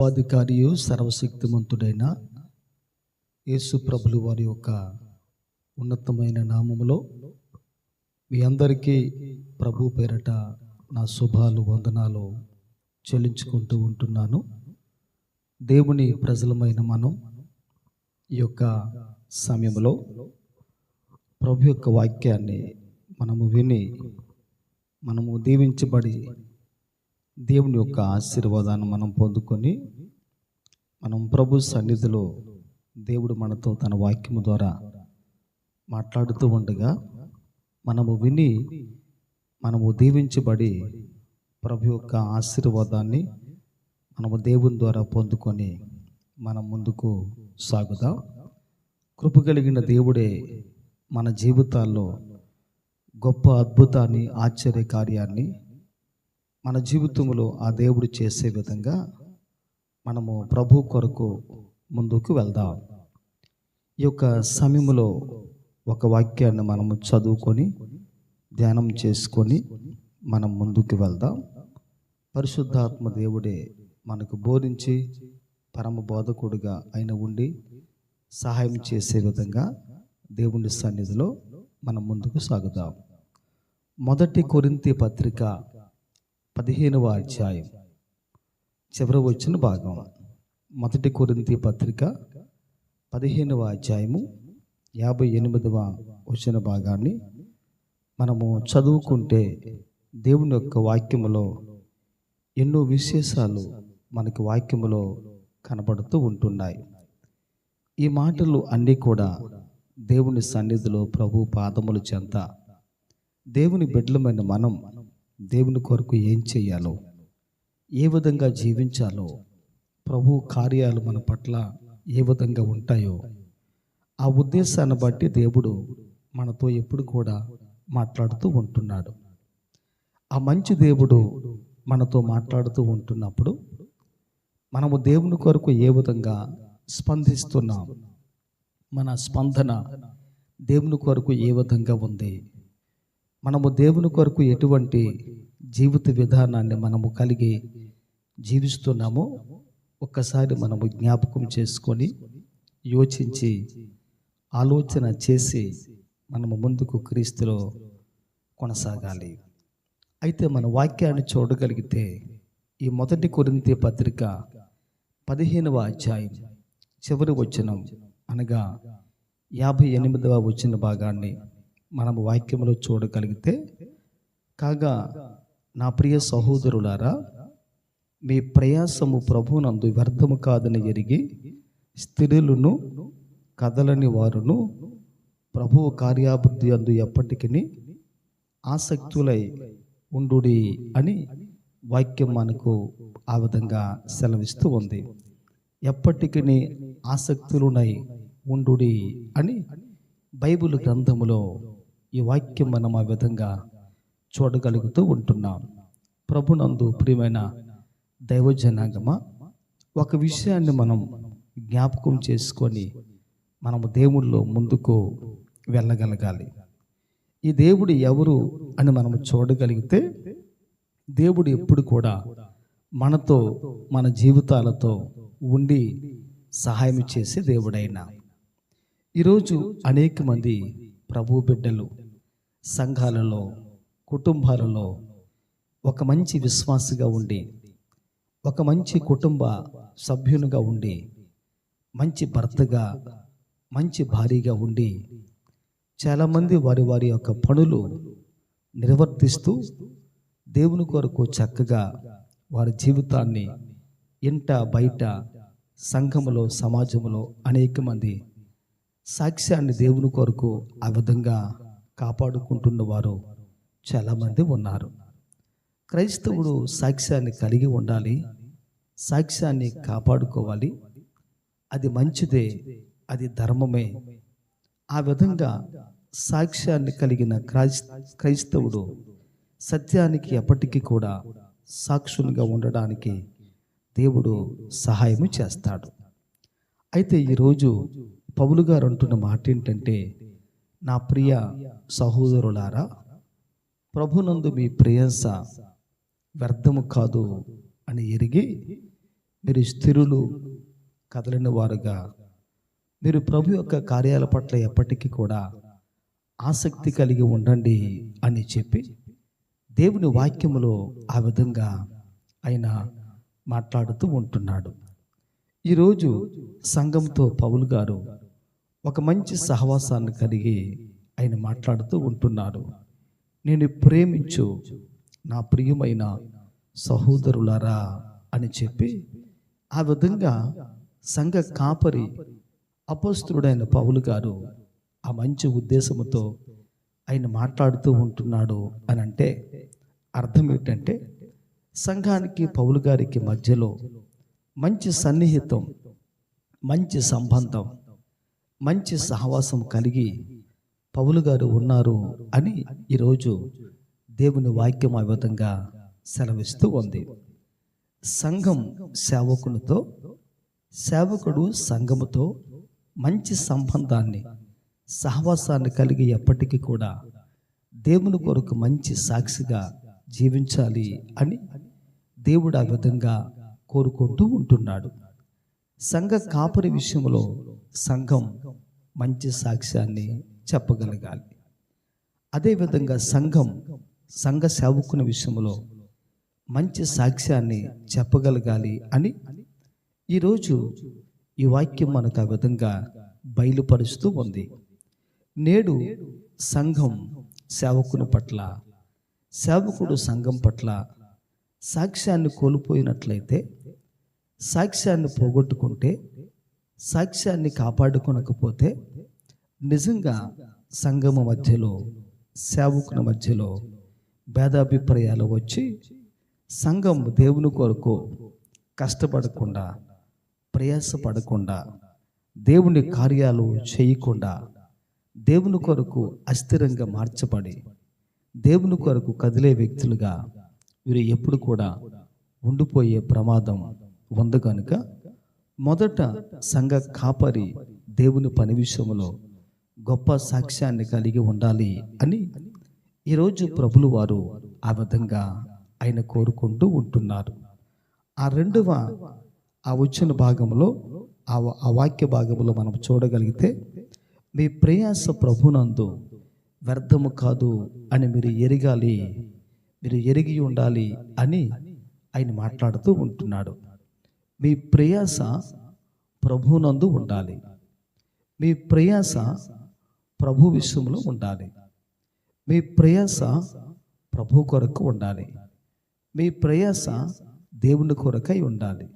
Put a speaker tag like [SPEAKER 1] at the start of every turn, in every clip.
[SPEAKER 1] సర్వాధికారియు సర్వశక్తిమంతుడైన యేసు ప్రభులు వారి యొక్క ఉన్నతమైన నామములో మీ అందరికీ ప్రభు పేరట నా శుభాలు వందనాలు చెల్లించుకుంటూ ఉంటున్నాను. దేవుని ప్రజలమైన మనం ఈ యొక్క సమయంలో ప్రభు యొక్క వాక్యాన్ని మనము విని మనము దీవించబడి దేవుని యొక్క ఆశీర్వాదాన్ని మనం పొందుకొని మనం ప్రభు సన్నిధిలో దేవుడు మనతో తన వాక్యము ద్వారా మాట్లాడుతూ ఉండగా మనము విని మనము దీవించబడి ప్రభు యొక్క ఆశీర్వాదాన్ని మనము దేవుని ద్వారా పొందుకొని మనం ముందుకు సాగుదాం. కృప కలిగిన దేవుడే మన జీవితాల్లో గొప్ప అద్భుతాన్ని ఆశ్చర్య కార్యాన్ని మన జీవితంలో ఆ దేవుడు చేసే విధంగా మనము ప్రభు కొరకు ముందుకు వెళ్దాం. ఈ యొక్క సమయంలో ఒక వాక్యాన్ని మనము చదువుకొని ధ్యానం చేసుకొని మనం ముందుకు వెళ్దాం. పరిశుద్ధాత్మ దేవుడే మనకు బోధించి పరమ బోధకుడుగా ఆయన ఉండి సహాయం చేసే విధంగా దేవుని సన్నిధిలో మనం ముందుకు సాగుదాం. మొదటి కొరింతి పత్రిక పదిహేనవ అధ్యాయం. చివరి వచ్చిన భాగం. మొదటి కొరింతి పత్రిక పదిహేనవ అధ్యాయము యాభై ఎనిమిదవ వచ్చిన భాగాన్ని మనము చదువుకుంటే దేవుని యొక్క వాక్యములో ఎన్నో విశేషాలు మనకి వాక్యములో కనబడుతూ ఉంటున్నాయి. ఈ మాటలు అన్నీ కూడా దేవుని సన్నిధిలో ప్రభు పాదముల చెంత. దేవుని బిడ్డలమైన మనం దేవుని కొరకు ఏం చేయాలో ఏ విధంగా జీవించాలో ప్రభు కార్యాలు మన పట్ల ఏ విధంగా ఉంటాయో ఆ ఉద్దేశాన్ని బట్టి దేవుడు మనతో ఎప్పుడు కూడా మాట్లాడుతూ ఉంటున్నాడు. ఆ మంచి దేవుడు మనతో మాట్లాడుతూ ఉంటున్నప్పుడు మనము దేవుని కొరకు ఏ విధంగా స్పందిస్తున్నాం? మన స్పందన దేవుని కొరకు ఏ విధంగా ఉంది? మనము దేవుని కొరకు ఎటువంటి జీవిత విధానాన్ని మనము కలిగి జీవిస్తున్నామో ఒక్కసారి మనము జ్ఞాపకం చేసుకొని యోచించి ఆలోచన చేసి మనము ముందుకు క్రీస్తులో కొనసాగాలి. అయితే మన వాక్యాన్ని చూడగలిగితే ఈ మొదటి కొరింతి పత్రిక పదిహేనవ అధ్యాయం చివరి వచనం అనగా యాభై ఎనిమిదవ వచ్చిన భాగాన్ని మనం వాక్యంలో చూడగలిగితే కాగా నా ప్రియ సహోదరులారా మీ ప్రయాసము ప్రభునందు వ్యర్థము కాదని ఎరిగి స్త్రీలను కదలని వారును ప్రభువు కార్యాభివృద్ధి అందు ఎప్పటికీ ఆసక్తులై ఉండుడి అని వాక్యం మనకు ఆ విధంగా సెలవిస్తూ ఉంది. ఎప్పటికీ ఆసక్తులునై ఉండుడి అని బైబిల్ గ్రంథములో ఈ వాక్యం మనం ఆ విధంగా చూడగలుగుతూ ఉంటున్నాం. ప్రభునందు ప్రియమైన దైవజనాంగమ ఒక విషయాన్ని మనం జ్ఞాపకం చేసుకొని మనము దేవుళ్ళు ముందుకు వెళ్ళగలగాలి. ఈ దేవుడు ఎవరు అని మనము చూడగలిగితే దేవుడు ఎప్పుడు కూడా మనతో మన జీవితాలతో ఉండి సహాయం చేసే దేవుడైనా. ఈరోజు అనేక మంది ప్రభు బిడ్డలు సంఘాలలో కుటుంబాలలో ఒక మంచి విశ్వాసిగా ఉండి ఒక మంచి కుటుంబ సభ్యునిగా ఉండి మంచి భర్తగా మంచి భారీగా ఉండి చాలామంది వారి వారి యొక్క పనులు నిర్వర్తిస్తూ దేవుని కొరకు చక్కగా వారి జీవితాన్ని ఇంట బయట సంఘములో సమాజంలో అనేక మంది సాక్ష్యాన్ని దేవుని కొరకు ఆ విధంగా కాపాడుకుంటున్న వారు చాలామంది ఉన్నారు. క్రైస్తవుడు సాక్ష్యాన్ని కలిగి ఉండాలి సాక్ష్యాన్ని కాపాడుకోవాలి. అది మంచిదే అది ధర్మమే. ఆ విధంగా సాక్ష్యాన్ని కలిగిన క్రైస్ క్రైస్తవుడు సత్యానికి ఎప్పటికీ కూడా సాక్షునిగా ఉండడానికి దేవుడు సహాయము చేస్తాడు. అయితే ఈరోజు పౌలు గారు అంటున్న మాట ఏంటంటే నా ప్రియ సహోదరులారా ప్రభునందు మీ ప్రేయస వ్యర్థము కాదు అని ఎరిగి మీరు స్థిరులు కదలని వారుగా మీరు ప్రభు యొక్క కార్యాల పట్ల ఎప్పటికీ కూడా ఆసక్తి కలిగి ఉండండి అని చెప్పి దేవుని వాక్యములో ఆ విధంగా ఆయన మాట్లాడుతూ ఉంటున్నాడు. ఈరోజు సంఘంతో పౌలు గారు ఒక మంచి సహవాసాన్ని కలిగి ఆయన మాట్లాడుతూ ఉంటున్నారు నేను ప్రేమించు నా ప్రియమైన సహోదరులారా అని చెప్పి ఆ విధంగా సంఘ కాపరి అపస్తుడైన పౌలు గారు ఆ మంచి ఉద్దేశముతో ఆయన మాట్లాడుతూ ఉంటున్నాడు అని అంటే అర్థం ఏంటంటే సంఘానికి పౌలు గారికి మధ్యలో మంచి సన్నిహితం మంచి సంబంధం మంచి సహవాసం కలిగి పౌలు గారు ఉన్నారు అని ఈరోజు దేవుని వాక్యం ఆ విధంగా సెలవిస్తూ ఉంది. సంఘం సేవకునితో సేవకుడు సంఘముతో మంచి సంబంధాన్ని సహవాసాన్ని కలిగి ఎప్పటికీ కూడా దేవుని కొరకు మంచి సాక్షిగా జీవించాలి అని దేవుడు ఆ విధంగా కోరుకుంటూ ఉంటున్నాడు. సంఘ కాపరి విషయంలో సంఘం మంచి సాక్ష్యాన్ని చెప్పగలగాలి. అదేవిధంగా సంఘం సంఘ సేవకుని విషయంలో మంచి సాక్ష్యాన్ని చెప్పగలగాలి అని ఈరోజు ఈ వాక్యం మనకు ఆ విధంగా బయలుపరుస్తూ ఉంది. నేడు సంఘం సేవకుని పట్ల సేవకుడు సంఘం పట్ల సాక్ష్యాన్ని కోల్పోయినట్లయితే సాక్ష్యాన్ని పోగొట్టుకుంటే సాక్ష్యాన్ని కాపాడుకొనకపోతే నిజంగా సంఘము మధ్యలో సేవకుల మధ్యలో భేదాభిప్రాయాలు వచ్చి సంఘం దేవుని కొరకు కష్టపడకుండా ప్రయాసపడకుండా దేవుని కార్యాలు చేయకుండా దేవుని కొరకు అస్థిరంగా మార్చబడి దేవుని కొరకు కదిలే వ్యక్తులుగా వీరు ఎప్పుడు కూడా ఉండిపోయే ప్రమాదం ఉంది కనుక మొదట సంఘ కాపరి దేవుని పని విషయంలో గొప్ప సాక్ష్యాన్ని కలిగి ఉండాలి అని ఈరోజు ప్రభులు వారు ఆ విధంగా ఆయన కోరుకుంటూ ఉంటున్నారు. ఆ రెండవ ఆ వచ్చిన భాగంలో ఆ వా- ఆ వాక్య భాగంలో మనం చూడగలిగితే మీ ప్రయాస ప్రభునందు వ్యర్థము కాదు అని మీరు ఎరగాలి మీరు ఎరిగి ఉండాలి అని ఆయన మాట్లాడుతూ ఉంటున్నాడు. మీ ప్రయాస ప్రభునందు ఉండాలి. మీ ప్రయాస ప్రభు విషయంలో ఉండాలి. మీ ప్రయాస ప్రభు కొరకు ఉండాలి. మీ ప్రయాస దేవుని కొరకై ఉండాలి.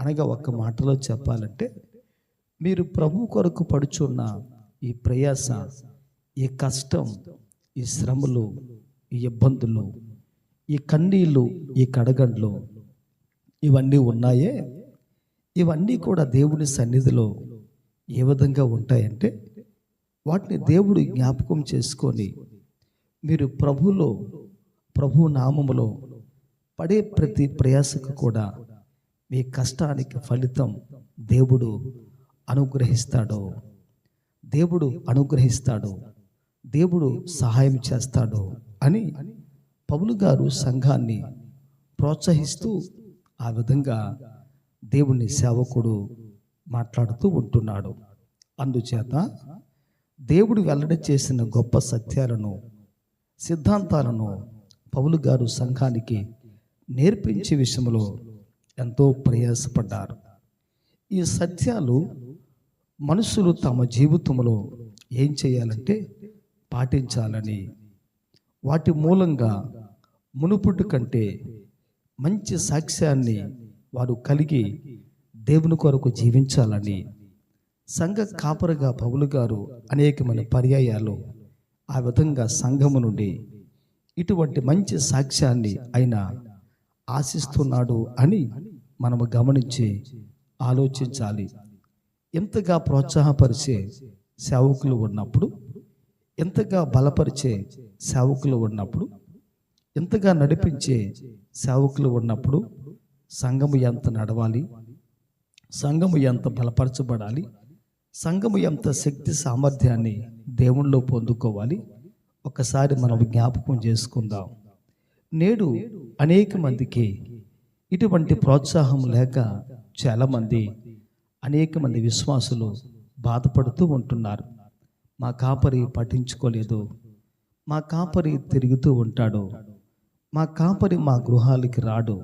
[SPEAKER 1] అనగా ఒక్క మాటలో చెప్పాలంటే మీరు ప్రభు కొరకు పడుచున్న ఈ ప్రయాస ఈ కష్టం ఈ శ్రమలు ఈ ఇబ్బందులు ఈ కన్నీళ్ళు ఈ కడగండ్లు ఇవన్నీ ఉన్నాయే? ఇవన్నీ కూడా దేవుని సన్నిధిలో ఏ విధంగా ఉంటాయంటే వాటిని దేవుడు జ్ఞాపకం చేసుకొని మీరు ప్రభులో ప్రభు నామములో పడే ప్రతి ప్రయాసకు కూడా మీ కష్టానికి ఫలితం దేవుడు అనుగ్రహిస్తాడు. దేవుడు అనుగ్రహిస్తాడు. దేవుడు సహాయం చేస్తాడు అని పౌలు గారు సంఘాన్ని ప్రోత్సహిస్తూ ఆ విధంగా దేవుని సేవకుడు మాట్లాడుతూ ఉంటున్నాడు. అందుచేత దేవుడు వెల్లడి చేసిన గొప్ప సత్యాలను సిద్ధాంతాలను పౌలు గారు సంఘానికి నేర్పించే విషయంలో ఎంతో ప్రయాసపడ్డారు. ఈ సత్యాలు మనుషులు తమ జీవితంలో ఏం చేయాలంటే పాటించాలని వాటి మూలంగా మునుపుటి కంటే మంచి సాక్ష్యాన్ని వారు కలిగి దేవుని కొరకు జీవించాలని సంఘ కాపరగా పౌలు గారు అనేకమైన పర్యాయాలు ఆ విధంగా సంఘము నుండి ఇటువంటి మంచి సాక్ష్యాన్ని ఆయన ఆశిస్తున్నాడు అని మనము గమనించి ఆలోచించాలి. ఎంతగా ప్రోత్సాహపరిచే సేవకులు ఉన్నప్పుడు ఎంతగా బలపరిచే సేవకులు ఉన్నప్పుడు ఎంతగా నడిపించే సేవకులు ఉన్నప్పుడు సంఘము ఎంత నడవాలి సంఘము ఎంత బలపరచబడాలి సంఘము ఎంత శక్తి సామర్థ్యాన్ని దేవుణ్ణిలో పొందుకోవాలి ఒకసారి మనం జ్ఞాపకం చేసుకుందాం. నేడు అనేక మందికి ఇటువంటి ప్రోత్సాహం లేక చాలామంది అనేక మంది విశ్వాసులు బాధపడుతూ ఉంటున్నారు. మా కాపరి పఠించుకోలేదు మా కాపరి తిరుగుతూ ఉంటాడు. మా కాపరి మా గృహాలకి రాడు.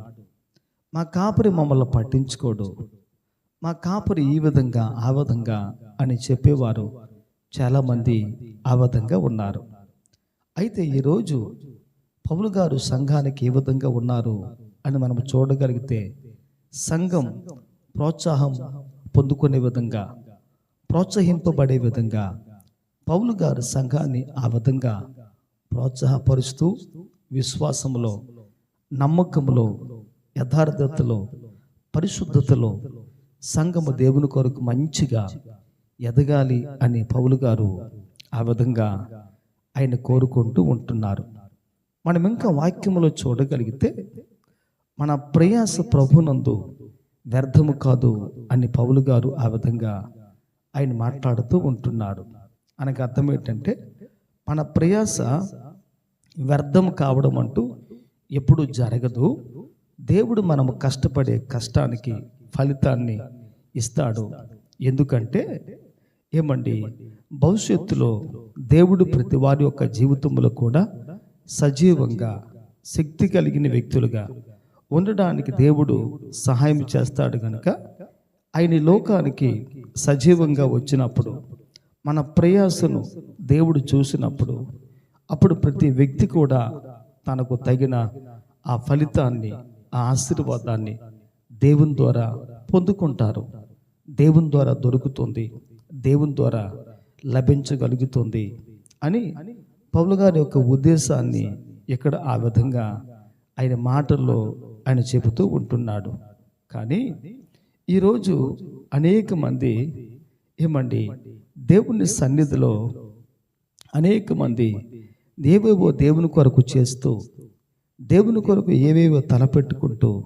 [SPEAKER 1] మా కాపరి మమ్మల్ని పట్టించుకోడు. మా కాపరి ఈ విధంగా ఆ విధంగా అని చెప్పేవారు చాలామంది ఆ విధంగా ఉన్నారు. అయితే ఈరోజు పౌలు గారు సంఘానికి ఏ విధంగా ఉన్నారు అని మనం చూడగలిగితే సంఘం ప్రోత్సాహం పొందుకునే విధంగా ప్రోత్సహింపబడే విధంగా పౌలు గారు సంఘాన్ని ఆ విధంగా ప్రోత్సాహపరుస్తూ విశ్వాసంలో నమ్మకములో యథార్థతలో పరిశుద్ధతలో సంఘము దేవుని కొరకు మంచిగా ఎదగాలి అని పౌలు గారు ఆ విధంగా ఆయన కోరుకుంటూ ఉంటున్నారు. మనం ఇంకా వాక్యములో చూడగలిగితే మన ప్రయాస ప్రభునందు వ్యర్థము కాదు అని పౌలు గారు ఆ విధంగా ఆయన మాట్లాడుతూ ఉంటున్నారు. అనగా అర్థం ఏంటంటే మన ప్రయాస వ్యర్థం కావడం అంటూ ఎప్పుడు జరగదు. దేవుడు మనము కష్టపడే కష్టానికి ఫలితాన్ని ఇస్తాడు. ఎందుకంటే ఏమండి? భవిష్యత్తులో దేవుడు ప్రతి వారి యొక్క జీవితంలో కూడా సజీవంగా శక్తి కలిగిన వ్యక్తులుగా ఉండడానికి దేవుడు సహాయం చేస్తాడు కనుక ఆయన లోకానికి సజీవంగా వచ్చినప్పుడు మన ప్రయాసను దేవుడు చూసినప్పుడు అప్పుడు ప్రతి వ్యక్తి కూడా తనకు తగిన ఆ ఫలితాన్ని ఆ ఆశీర్వాదాన్ని దేవుని ద్వారా పొందుకుంటారు. దేవుని ద్వారా దొరుకుతుంది. దేవుని ద్వారా లభించగలుగుతుంది అని పౌలు గారి యొక్క ఉద్దేశాన్ని ఇక్కడ ఆ విధంగా ఆయన మాటల్లో ఆయన చెబుతూ ఉంటున్నాడు. కానీ ఈరోజు అనేక మంది ఏమండి? దేవుని సన్నిధిలో అనేక మంది ఏవేవో దేవుని కొరకు చేస్తూ దేవుని కొరకు ఏవేవో తలపెట్టుకుంటూ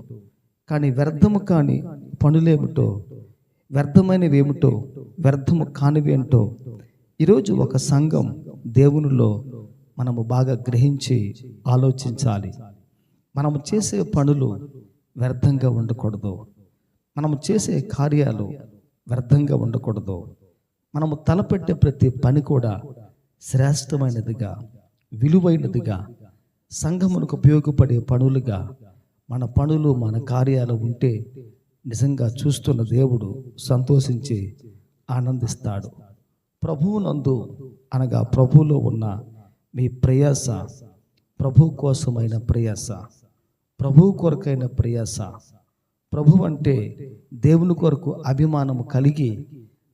[SPEAKER 1] కానీ వ్యర్థము కాని పనులేమిటో వ్యర్థమైనవి ఏమిటో వ్యర్థము కానివేంటో ఈరోజు ఒక సంఘం దేవునిలో మనము బాగా గ్రహించి ఆలోచించాలి. మనము చేసే పనులు వ్యర్థంగా ఉండకూడదు. మనము చేసే కార్యాలు వ్యర్థంగా ఉండకూడదు. మనము తలపెట్టే ప్రతి పని కూడా శ్రేష్టమైనదిగా విలువైనదిగా సంఘమునకు ఉపయోగపడే పనులుగా మన పనులు మన కార్యాలు ఉంటే నిజంగా చూస్తున్న దేవుడు సంతోషించి ఆనందిస్తాడు. ప్రభువునందు అనగా ప్రభువులో ఉన్న మీ ప్రయాస ప్రభు కోసమైన ప్రయాస ప్రభు కొరకైన ప్రయాస. ప్రభు అంటే దేవుని కొరకు అభిమానము కలిగి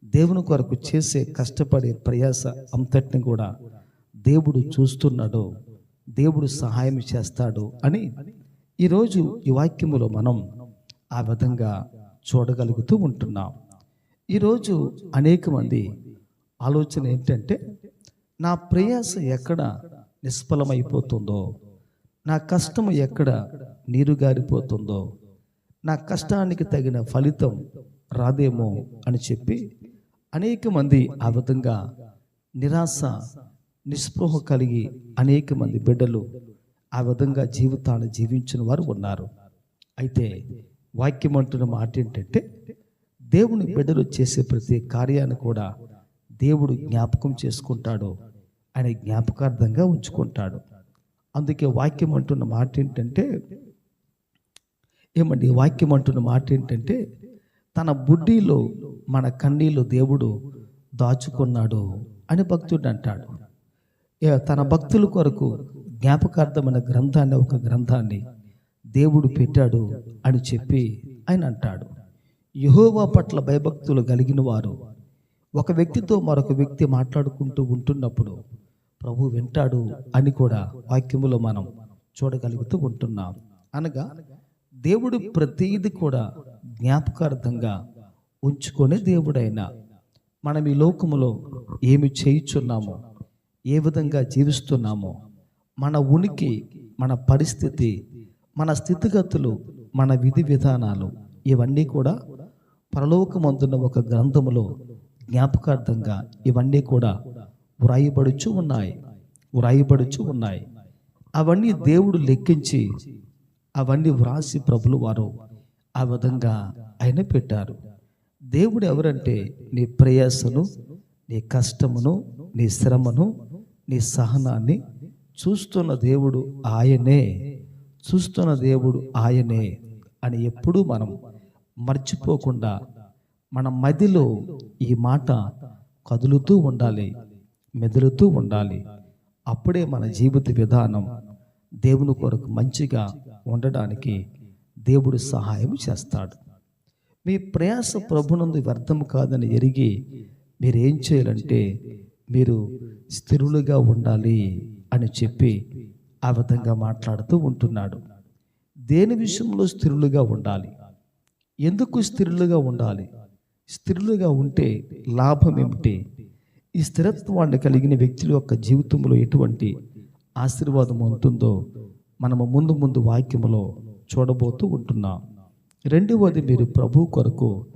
[SPEAKER 1] దేవుని కొరకు చేసే కష్టపడే ప్రయాస అంతటిని కూడా దేవుడు చూస్తున్నాడు దేవుడు సహాయం చేస్తాడు అని ఈరోజు ఈ వాక్యములో మనం ఆ విధంగా చూడగలుగుతూ ఉంటున్నాం. ఈరోజు అనేక మంది ఆలోచన ఏంటంటే నా ప్రయాస ఎక్కడ నిష్ఫలమైపోతుందో నా కష్టం ఎక్కడ నీరు గారిపోతుందో నా కష్టానికి తగిన ఫలితం రాదేమో అని చెప్పి అనేక మంది ఆ విధంగా నిరాశ నిస్పృహ కలిగి అనేక మంది బిడ్డలు ఆ విధంగా జీవితాన్ని జీవించిన వారు ఉన్నారు. అయితే వాక్యం అంటున్న మాట ఏంటంటే దేవుని బిడ్డలు చేసే ప్రతి కార్యాన్ని కూడా దేవుడు జ్ఞాపకం చేసుకుంటాడు. ఆయన జ్ఞాపకార్థంగా ఉంచుకుంటాడు. అందుకే వాక్యం అంటున్న మాట ఏంటంటే ఏమండి? వాక్యం అంటున్న మాట ఏంటంటే తన బుడ్డిలో మన కన్నీళ్ళు దేవుడు దాచుకున్నాడు అని భక్తుడు అంటాడు. తన భక్తుల కొరకు జ్ఞాపకార్థమైన గ్రంథాన్ని ఒక గ్రంథాన్ని దేవుడు పెట్టాడు అని చెప్పి ఆయన అంటాడు. యహోవా పట్ల భయభక్తులు కలిగిన వారు ఒక వ్యక్తితో మరొక వ్యక్తి మాట్లాడుకుంటూ ఉంటున్నప్పుడు ప్రభు వింటాడు అని కూడా వాక్యములో మనం చూడగలుగుతూ ఉంటున్నాం. అనగా దేవుడు ప్రతిది కూడా జ్ఞాపకార్థంగా ఉంచుకునే దేవుడైనా మనం ఈ లోకములో ఏమి చేయుచున్నామో ఏ విధంగా జీవిస్తున్నామో మన ఉనికి మన పరిస్థితి మన స్థితిగతులు మన విధి విధానాలు ఇవన్నీ కూడా పరలోకమందున్న ఒక గ్రంథములో జ్ఞాపకార్థంగా ఇవన్నీ కూడా వ్రాయబడుచు ఉన్నాయి వ్రాయబడుచు ఉన్నాయి. అవన్నీ దేవుడు లెక్కించి అవన్నీ వ్రాసి ప్రభులు వారు ఆ విధంగా ఆయన పెట్టారు. దేవుడు ఎవరంటే నీ ప్రయాసను నీ కష్టమును నీ శ్రమను నీ సహనాన్ని చూస్తున్న దేవుడు ఆయనే చూస్తున్న దేవుడు ఆయనే అని ఎప్పుడూ మనం మర్చిపోకుండా మన మదిలో ఈ మాట కదులుతూ ఉండాలి మెదులుతూ ఉండాలి. అప్పుడే మన జీవిత విధానం దేవుని కొరకు మంచిగా ఉండడానికి దేవుడు సహాయం చేస్తాడు. మీ ప్రయాస ప్రభునందు వ్యర్థం కాదని ఎరిగి మీరేం చేయాలంటే మీరు స్థిరులుగా ఉండాలి అని చెప్పి ఆ విధంగా మాట్లాడుతూ ఉంటున్నాడు. దేని విషయంలో స్థిరులుగా ఉండాలి? ఎందుకు స్థిరులుగా ఉండాలి? స్థిరులుగా ఉంటే లాభం ఏమిటి? ఈ స్థిరత్వాన్ని కలిగిన వ్యక్తుల యొక్క జీవితంలో ఎటువంటి ఆశీర్వాదం ఉంటుందో మనము ముందు ముందు వాక్యములో చూడబోతూ ఉంటున్నాం. రెండవది మీరు ప్రభు కొరకు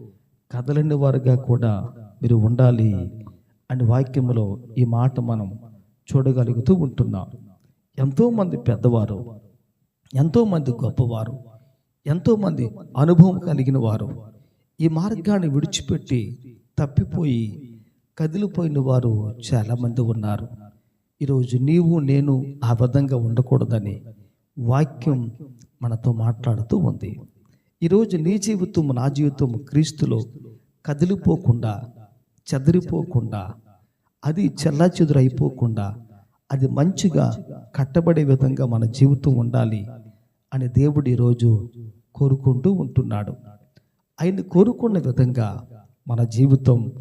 [SPEAKER 1] కదలని వారుగా కూడా మీరు ఉండాలి అని వాక్యంలో ఈ మాట మనం చూడగలుగుతూ ఉంటున్నాం. ఎంతోమంది పెద్దవారు ఎంతోమంది గొప్పవారు ఎంతోమంది అనుభవం కలిగిన వారు ఈ మార్గాన్ని విడిచిపెట్టి తప్పిపోయి కదిలిపోయిన వారు చాలామంది ఉన్నారు. ఈరోజు నీవు నేను ఆ విధంగా ఉండకూడదని వాక్యం మనతో మాట్లాడుతూ ఉంది. ఈరోజు నీ జీవితం నా జీవితం క్రీస్తులో కదిలిపోకుండా చెదిరిపోకుండా అది చెల్లా అయిపోకుండా అది మంచిగా కట్టబడే విధంగా మన జీవితం ఉండాలి అని దేవుడు ఈరోజు కోరుకుంటూ ఉంటున్నాడు. ఆయన కోరుకున్న విధంగా మన జీవితం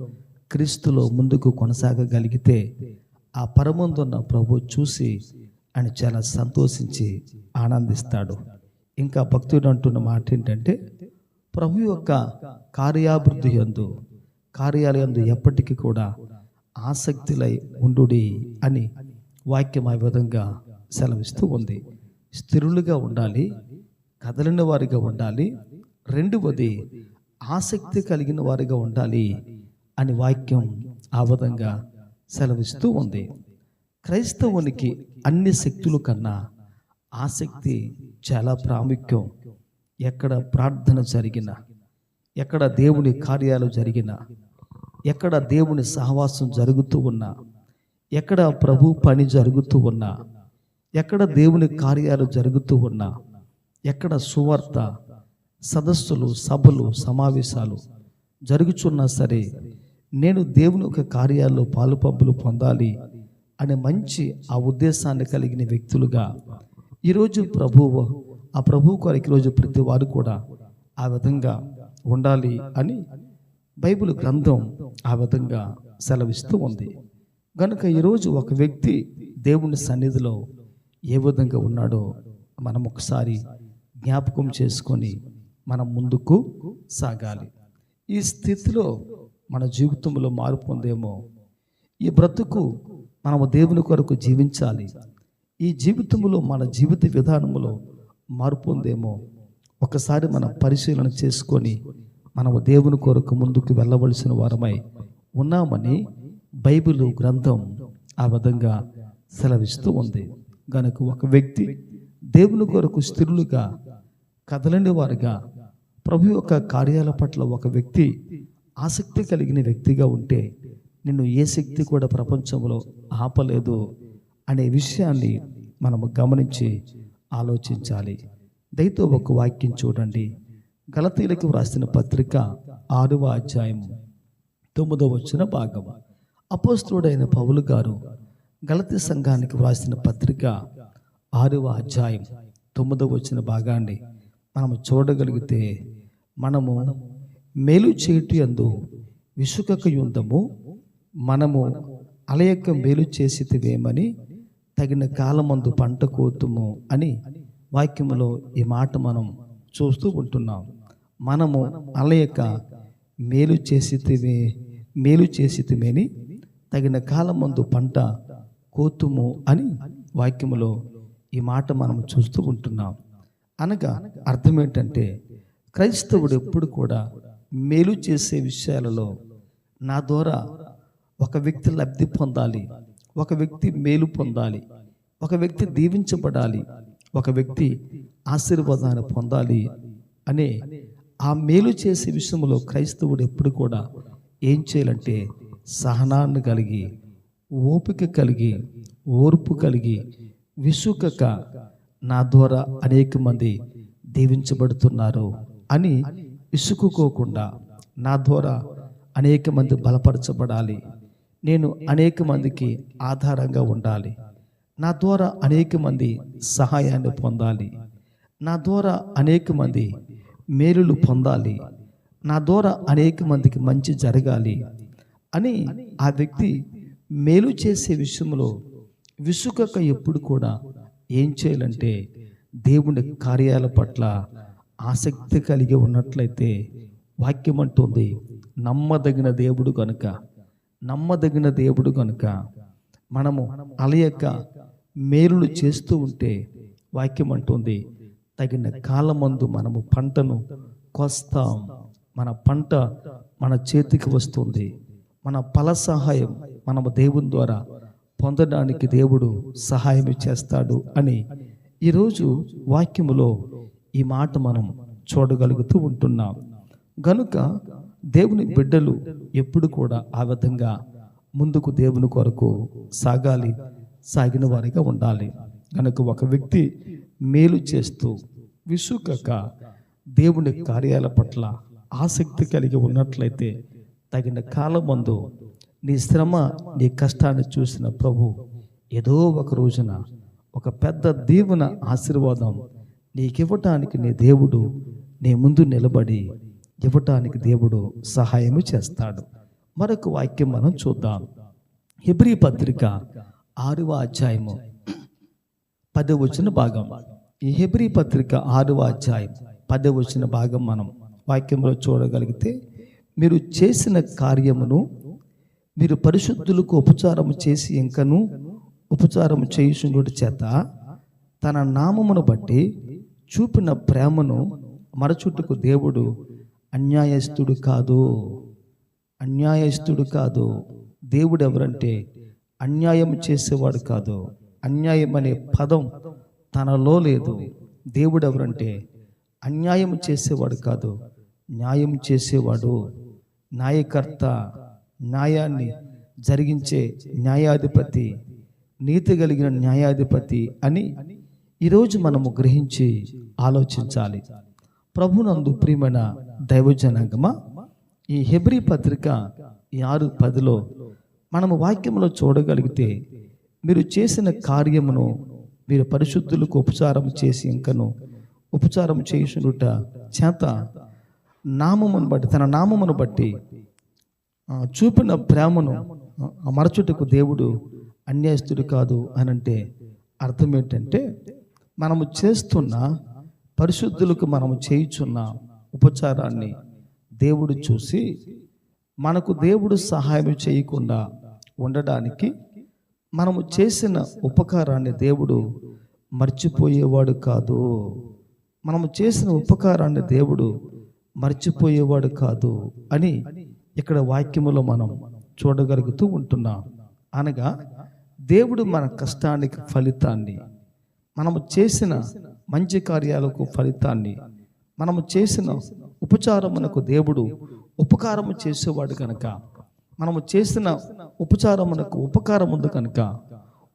[SPEAKER 1] క్రీస్తులో ముందుకు కొనసాగగలిగితే ఆ పరమందున్న ప్రభు చూసి ఆయన చాలా సంతోషించి ఆనందిస్తాడు. ఇంకా భక్తుడు అంటున్న మాట ఏంటంటే ప్రభు యొక్క కార్యాభివృద్ధి యందు కార్యాలయందు ఎప్పటికీ కూడా ఆసక్తిలై ఉండుడి అని వాక్యం ఆ విధంగా సెలవిస్తూ ఉంది. స్థిరులుగా ఉండాలి కదలిన వారిగా ఉండాలి రెండవది ఆసక్తి కలిగిన వారిగా ఉండాలి అని వాక్యం ఆ విధంగా సెలవిస్తూ ఉంది. క్రైస్తవునికి అన్ని శక్తుల కన్నా ఆసక్తి చాలా ప్రాముఖ్యం. ఎక్కడ ప్రార్థన జరిగినా ఎక్కడ దేవుని కార్యాలు జరిగినా ఎక్కడ దేవుని సహవాసం జరుగుతూ ఉన్నా ఎక్కడ ప్రభు పని జరుగుతూ ఉన్నా ఎక్కడ దేవుని కార్యాలు జరుగుతూ ఉన్నా ఎక్కడ సువార్త సదస్సులు సభలు సమావేశాలు జరుగుచున్నా సరే నేను దేవుని యొక్క కార్యాల్లో పాలుపంపులు పొందాలి అనే మంచి ఆ ఉద్దేశాన్ని కలిగిన వ్యక్తులుగా ఈరోజు ప్రభువు ఆ ప్రభు కొరకు ఈరోజు ప్రతి వారు కూడా ఆ విధంగా ఉండాలి అని బైబిల్ గ్రంథం ఆ విధంగా సెలవిస్తూ ఉంది. కనుక ఈరోజు ఒక వ్యక్తి దేవుని సన్నిధిలో ఏ విధంగా ఉన్నాడో మనం ఒకసారి జ్ఞాపకం చేసుకొని మనం ముందుకు సాగాలి. ఈ స్థితిలో మన జీవితంలో మార్పు ఉందేమో ఈ బ్రతుకు మనము దేవుని కొరకు జీవించాలి ఈ జీవితంలో మన జీవిత విధానంలో మార్పు ఉందేమో ఒకసారి మనం పరిశీలన చేసుకొని మనము దేవుని కొరకు ముందుకు వెళ్ళవలసిన వారమై ఉన్నామని బైబిల్ గ్రంథం ఆ విధంగా సెలవిస్తూ ఉంది. గనక ఒక వ్యక్తి దేవుని కొరకు స్థిరులుగా కదలని వారుగా ప్రభు యొక్క కార్యాల పట్ల ఒక వ్యక్తి ఆసక్తి కలిగిన వ్యక్తిగా ఉంటే నిన్ను ఏ శక్తి కూడా ప్రపంచంలో ఆపలేదు అనే విషయాన్ని మనము గమనించి ఆలోచించాలి. దయతో ఒక వాక్యం చూడండి. గలతీలకు వ్రాసిన పత్రిక ఆరవ అధ్యాయం తొమ్మిదవ వచ్చిన భాగం అపోస్తుడైన పౌలు గారు గలతి సంఘానికి వ్రాసిన పత్రిక ఆరవ అధ్యాయం తొమ్మిదవ వచ్చిన భాగాన్ని మనము చూడగలిగితే మనము మేలు చేయుటి అందు విసుకక యుందము మనము అలయక మేలు చేసితివేమని తగిన కాలమందు పంట కోతుము అని వాక్యములో ఈ మాట మనం చూస్తూ ఉంటున్నాం. మనము అలయక మేలు చేసితివే మేలు చేసితిమేని తగిన కాలమందు పంట కోతుము అని వాక్యములో ఈ మాట మనం చూస్తూ ఉంటున్నాం. అనగా అర్థం ఏంటంటే క్రైస్తవుడు ఎప్పుడు కూడా మేలు చేసే విషయాలలో నా ద్వారా ఒక వ్యక్తి లబ్ధి పొందాలి ఒక వ్యక్తి మేలు పొందాలి ఒక వ్యక్తి దీవించబడాలి ఒక వ్యక్తి ఆశీర్వాదాన్ని పొందాలి అనే ఆ మేలు చేసే విషయంలో క్రైస్తవుడు ఎప్పుడు కూడా ఏం చేయాలంటే సహనాన్ని కలిగి ఓపిక కలిగి ఓర్పు కలిగి విసుకక నా ద్వారా అనేక మంది దీవించబడుతున్నారు అని విసుకుకోకుండా నా ద్వారా అనేక మంది బలపరచబడాలి. నేను అనేక మందికి ఆధారంగా ఉండాలి. నా ద్వారా అనేక మంది సహాయాన్ని పొందాలి. నా ద్వారా అనేక మంది మేలులు పొందాలి. నా ద్వారా అనేక మందికి మంచి జరగాలి అని ఆ వ్యక్తి మేలు చేసే విషయంలో విసుకక ఎప్పుడు కూడా ఏం చేయాలంటే దేవుని కార్యాల పట్ల ఆసక్తి కలిగి ఉన్నట్లయితే వాక్యం అంటుంది నమ్మదగిన దేవుడు కనుక నమ్మదగిన దేవుడు కనుక మనము అలయక మేలులు చేస్తూ ఉంటే వాక్యం అంటుంది తగిన కాలమందు మనము పంటను కోస్తాం. మన పంట మన చేతికి వస్తుంది. మన ఫల సహాయం మనము దేవుని ద్వారా పొందడానికి దేవుడు సహాయం చేస్తాడు అని ఈరోజు వాక్యములో ఈ మాట మనం చూడగలుగుతూ ఉంటున్నాం. గనుక దేవుని బిడ్డలు ఎప్పుడు కూడా ఆ విధంగా ముందుకు దేవుని కొరకు సాగాలి సాగిన వారిగా ఉండాలి. కనుక ఒక వ్యక్తి మేలు చేస్తూ విసుకక దేవుని కార్యాల పట్ల ఆసక్తి కలిగి ఉన్నట్లయితే తగిన కాలమందు నీ శ్రమ నీ కష్టాన్ని చూసిన ప్రభు ఏదో ఒక రోజున ఒక పెద్ద దీవెన ఆశీర్వాదం నీకివ్వటానికి నీ దేవుడు నీ ముందు నిలబడి ఇవ్వటానికి దేవుడు సహాయము చేస్తాడు. మరొక వాక్యం మనం చూద్దాం. హిబ్రి పత్రిక ఆరవ అధ్యాయము పదవచన వచ్చిన భాగం. ఈ హెబ్రీ పత్రిక ఆరవ అధ్యాయం పదవ వచ్చిన భాగం మనం వాక్యంలో చూడగలిగితే మీరు చేసిన కార్యమును మీరు పరిశుద్ధులకు ఉపచారం చేసి ఇంకను ఉపచారం చేయుచుండుట చేత తన నామమును బట్టి చూపిన ప్రేమను మరచుటకు దేవుడు అన్యాయస్తుడు కాదు. అన్యాయస్తుడు కాదు. దేవుడు ఎవరంటే అన్యాయం చేసేవాడు కాదు. అన్యాయం అనే పదం తనలో లేదు. దేవుడు ఎవరంటే అన్యాయం చేసేవాడు కాదు. న్యాయం చేసేవాడు. న్యాయకర్త న్యాయాన్ని జరిగించే న్యాయాధిపతి నీతి కలిగిన న్యాయాధిపతి అని ఈరోజు మనము గ్రహించి ఆలోచించాలి. ప్రభునందు ప్రియమైన దైవజనాంగమా ఈ హెబ్రి పత్రిక ఈ ఆరు పదిలో మనము వాక్యంలో చూడగలిగితే మీరు చేసిన కార్యమును మీరు పరిశుద్ధులకు ఉపచారం చేసి ఇంకను ఉపచారం చేయుచునుట చేత నామమును బట్టి తన నామమును బట్టి చూపిన ప్రేమను మరచుటకు దేవుడు అన్యాయస్తుడు కాదు అని అంటే అర్థం ఏంటంటే మనము చేస్తున్న పరిశుద్ధులకు మనము చేయుచున్న ఉపచారాన్ని దేవుడు చూసి మనకు దేవుడు సహాయం చేయకుండా ఉండడానికి మనము చేసిన ఉపకారాన్ని దేవుడు మర్చిపోయేవాడు కాదు. మనము చేసిన ఉపకారాన్ని దేవుడు మర్చిపోయేవాడు కాదు అని ఇక్కడ వాక్యములో మనం చూడగలుగుతూ ఉంటున్నాం. అనగా దేవుడు మన కష్టానికి ఫలితాన్ని మనము చేసిన మంచి కార్యాలకు ఫలితాన్ని మనము చేసిన ఉపచారమునకు దేవుడు ఉపకారము చేసేవాడు కనుక మనము చేసిన ఉపచారమునకు ఉపకారం ఉంది కనుక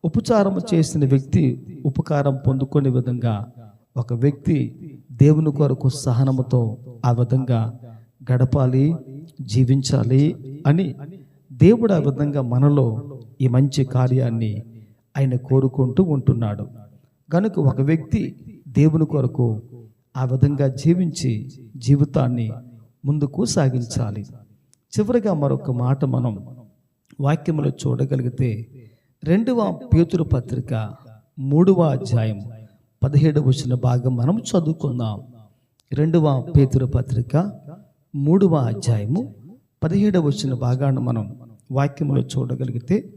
[SPEAKER 1] ఉపచారము చేసిన వ్యక్తి ఉపకారం పొందుకునే విధంగా ఒక వ్యక్తి దేవుని కొరకు సహనముతో ఆ విధంగా గడపాలి జీవించాలి అని దేవుడు ఆ విధంగా మనలో ఈ మంచి కార్యాన్ని ఆయన కోరుకుంటూ ఉంటున్నాడు. కనుక ఒక వ్యక్తి దేవుని కొరకు ఆ విధంగా జీవించి జీవితాన్ని ముందుకు సాగించాలి. చివరిగా మరొక మాట మనం వాక్యములో చూడగలిగితే రెండవ పేతురు పత్రిక మూడవ అధ్యాయం పదిహేడు వచ్చిన భాగం మనం చదువుకుందాం. రెండవ పేతురు పత్రిక మూడవ అధ్యాయము పదిహేడవ వచ్చిన భాగాన్ని మనం వాక్యములో చూడగలిగితే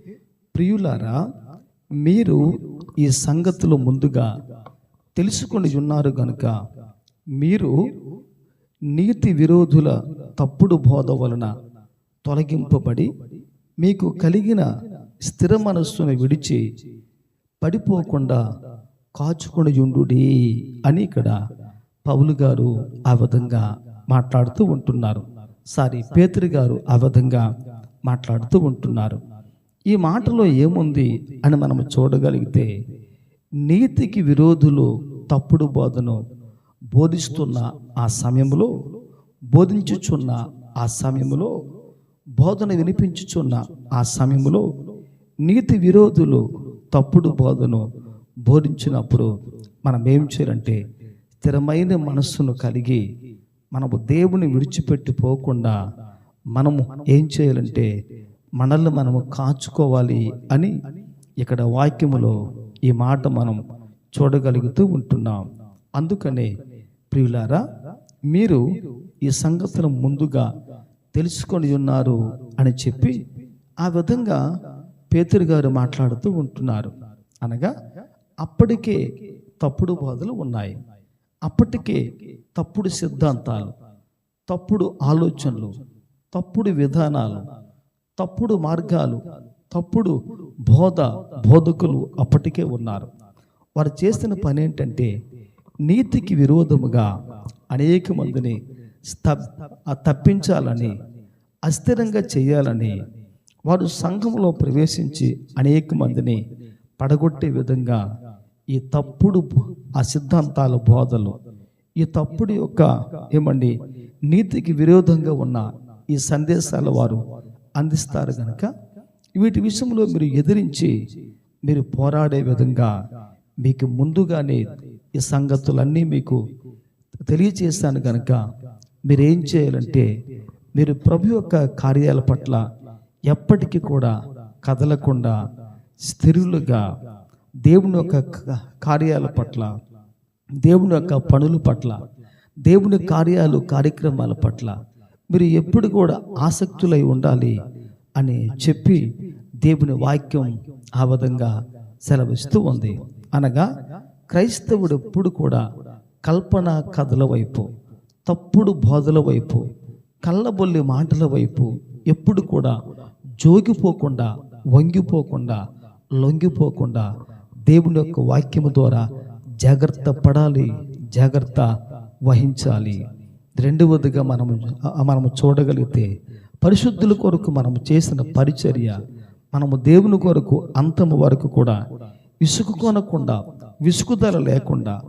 [SPEAKER 1] ప్రియులారా మీరు ఈ సంగతులు ముందుగా తెలుసుకొని ఉన్నారు గనుక మీరు నీతి విరోధుల తప్పుడు బోధ వలన తొలగింపబడి మీకు కలిగిన స్థిర మనస్సును విడిచి పడిపోకుండా కాచుకొని ఉండుడి అని ఇక్కడ పౌలు గారు ఆ విధంగా మాట్లాడుతూ ఉంటున్నారు. సారీ పేతురు గారు ఆ విధంగా మాట్లాడుతూ ఉంటున్నారు. ఈ మాటలో ఏముంది అని మనం చూడగలిగితే నీతికి విరోధులు తప్పుడు బోధను బోధిస్తున్న ఆ సమయంలో బోధించుచున్న ఆ సమయంలో బోధన వినిపించుచున్న ఆ సమయంలో నీతి విరోధులు తప్పుడు బోధను బోధించినప్పుడు మనం ఏం చేయాలంటే స్థిరమైన మనస్సును కలిగి మనము దేవుని విడిచిపెట్టి పోకుండా మనము ఏం చేయాలంటే మనల్ని మనము కాచుకోవాలి అని ఇక్కడ వాక్యములో ఈ మాట మనం చూడగలుగుతూ ఉంటున్నాం. అందుకనే ప్రియులారా మీరు ఈ సంగతులను ముందుగా తెలుసుకొని ఉన్నారు అని చెప్పి ఆ విధంగా పేతురు గారు మాట్లాడుతూ ఉంటున్నారు. అనగా అప్పటికే తప్పుడు బోధలు ఉన్నాయి. అప్పటికే తప్పుడు సిద్ధాంతాలు తప్పుడు ఆలోచనలు తప్పుడు విధానాలు తప్పుడు మార్గాలు తప్పుడు బోధ బోధకులు అప్పటికే ఉన్నారు. వారు చేస్తున్న పని ఏంటంటే నీతికి విరోధముగా అనేక మందిని తప్పించాలని అస్థిరంగా చేయాలని వారు సంఘంలో ప్రవేశించి అనేక మందిని పడగొట్టే విధంగా ఈ తప్పుడు ఆ సిద్ధాంతాల బోధలు ఈ తప్పుడు యొక్క ఏమండి నీతికి విరోధంగా ఉన్న ఈ సందేశాలు వారు అందిస్తారు కనుక వీటి విషయంలో మీరు ఎదిరించి మీరు పోరాడే విధంగా మీకు ముందుగానే ఈ సంగతులన్నీ మీకు తెలియచేశాను కనుక మీరు ఏం చేయాలంటే మీరు ప్రభు యొక్క కార్యాల పట్ల ఎప్పటికీ కూడా కదలకుండా స్థిరులుగా దేవుని యొక్క కార్యాల పట్ల దేవుని యొక్క పనుల పట్ల దేవుని కార్యాలు కార్యక్రమాల పట్ల మీరు ఎప్పుడు కూడా ఆసక్తులై ఉండాలి అని చెప్పి దేవుని వాక్యం ఆ విధంగా సెలవిస్తూ ఉంది. అనగా క్రైస్తవుడు ఎప్పుడు కూడా కల్పన కథల వైపు తప్పుడు బోధల వైపు కళ్ళబొల్లి మాటల వైపు ఎప్పుడు కూడా జోగిపోకుండా వంగిపోకుండా లొంగిపోకుండా దేవుని యొక్క వాక్యము ద్వారా జాగ్రత్త పడాలి జాగ్రత్త వహించాలి. రెండవదిగా మనము మనము చూడగలిగితే పరిశుద్ధుల కొరకు మనము చేసిన పరిచర్య మనము దేవుని కొరకు అంతము వరకు కూడా విసుగు కొనకుండా విసుగుదల లేకుండా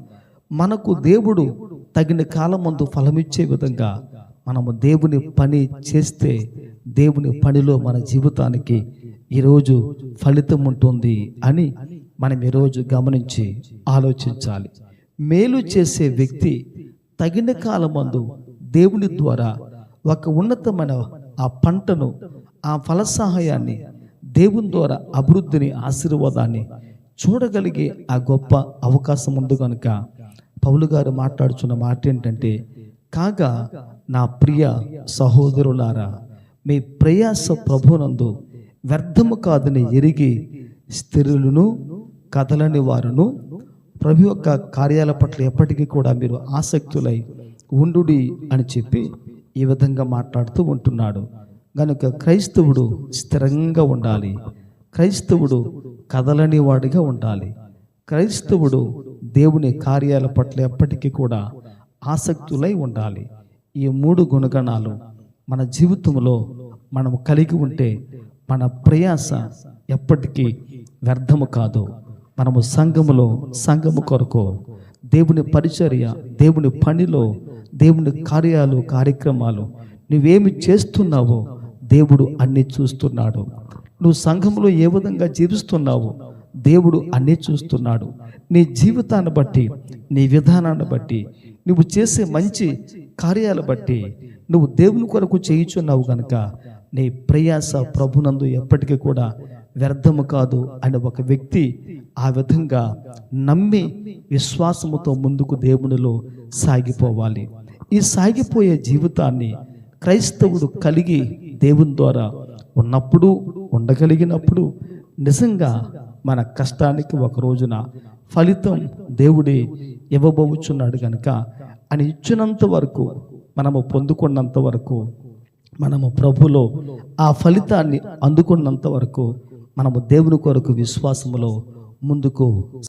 [SPEAKER 1] మనకు దేవుడు తగిన కాలం ముందు ఫలమిచ్చే విధంగా మనము దేవుని పని చేస్తే దేవుని పనిలో మన జీవితానికి ఈరోజు ఫలితం ఉంటుంది అని మనం ఈరోజు గమనించి ఆలోచించాలి. మేలు చేసే వ్యక్తి తగిన కాలమందు దేవుని ద్వారా ఒక ఉన్నతమైన ఆ పంటను ఆ ఫల సహాయాన్ని దేవుని ద్వారా అభివృద్ధిని ఆశీర్వాదాన్ని చూడగలిగే ఆ గొప్ప అవకాశం ఉంది కనుక పౌలు గారు మాట్లాడుచున్న మాట ఏంటంటే కాగా నా ప్రియ సహోదరులారా మీ ప్రయాస ప్రభునందు వ్యర్థము కాదని ఎరిగి స్థిరులను కదలని వారును ప్రభు యొక్క కార్యాల పట్ల ఎప్పటికీ కూడా మీరు ఆసక్తులై ఉండుడి అని చెప్పి ఈ విధంగా మాట్లాడుతూ ఉంటున్నాడు. కనుక క్రైస్తవుడు స్థిరంగా ఉండాలి. క్రైస్తవుడు కదలని వాడిగా ఉండాలి. క్రైస్తవుడు దేవుని కార్యాల పట్ల ఎప్పటికీ కూడా ఆసక్తులై ఉండాలి. ఈ మూడు గుణగణాలు మన జీవితంలో మనం కలిగి ఉంటే మన ప్రయాస ఎప్పటికీ వ్యర్థము కాదు. మనము సంఘములో సంఘము కొరకు దేవుని పరిచర్య దేవుని పనిలో దేవుని కార్యాలు కార్యక్రమాలు నువ్వేమి చేస్తున్నావో దేవుడు అన్నీ చూస్తున్నాడు. నువ్వు సంఘంలో ఏ విధంగా జీవిస్తున్నావో దేవుడు అన్నీ చూస్తున్నాడు. నీ జీవితాన్ని బట్టి నీ విధానాన్ని బట్టి నువ్వు చేసే మంచి కార్యాలు బట్టి నువ్వు దేవుని కొరకు చేయుచున్నావు కనుక నీ ప్రయాస ప్రభునందు ఎప్పటికీ కూడా వ్యర్థము కాదు అని ఒక వ్యక్తి ఆ విధంగా నమ్మి విశ్వాసముతో ముందుకు దేవునిలో సాగిపోవాలి. ఈ సాగిపోయే జీవితాన్ని క్రైస్తవుడు కలిగి దేవుని ద్వారా ఉన్నప్పుడు ఉండగలిగినప్పుడు నిజంగా మన కష్టానికి ఒక రోజున ఫలితం దేవుడే ఇవ్వబోచున్నాడు కనుక అని ఇచ్చినంత వరకు మనము పొందుకున్నంత వరకు మనము ప్రభులో ఆ ఫలితాన్ని అందుకున్నంత వరకు మనము దేవుని కొరకు విశ్వాసములో ముందుకు